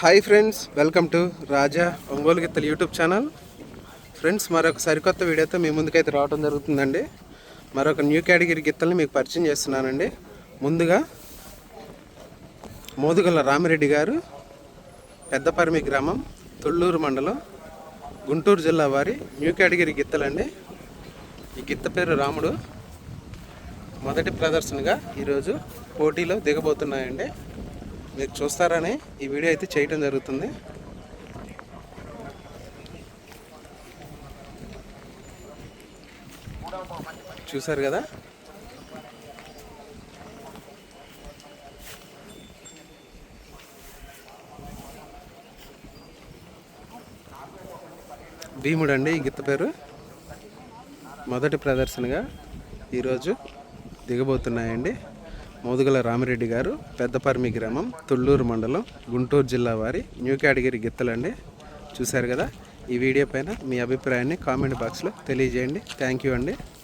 Hi friends welcome to Raja Ongole గిత్తలు YouTube channel friends మరొక సరికొత్త వీడియోతో మీ ముందుకైతే రావడం జరుగుతుందండి. మరొక న్యూ కేటగిరీ గిత్తల్ని మీకు పరిచయం చేస్తున్నానండి. ముందుగా మోదుగల రామిరెడ్డి గారు పెద్దపరిమి గ్రామం తొళ్ళూరు మండలం గుంటూరు జిల్లా వారి న్యూ కేటగిరీ గిత్తలండి. ఈ గిత్త పేరు రాముడు. మొదటి ప్రదర్శనగా ఈరోజు పోటీలో దిగబోతున్నాయండి. మీరు చూస్తారని ఈ వీడియో అయితే చేయటం జరుగుతుంది. చూసారు కదా? భీముడు అండి ఈ గిత్త పేరు. మొదటి ప్రదర్శనగా ఈరోజు దిగబోతున్నాయండి. మోదుగల రామిరెడ్డి గారు పెద్దపర్మి గ్రామం తుళ్ళూరు మండలం గుంటూరు జిల్లా వారి న్యూ కేటగిరీ గిత్తలండి. చూశారు కదా? ఈ వీడియో పైన మీ అభిప్రాయాన్ని కామెంట్ బాక్స్లో తెలియజేయండి. థ్యాంక్ యూ అండి.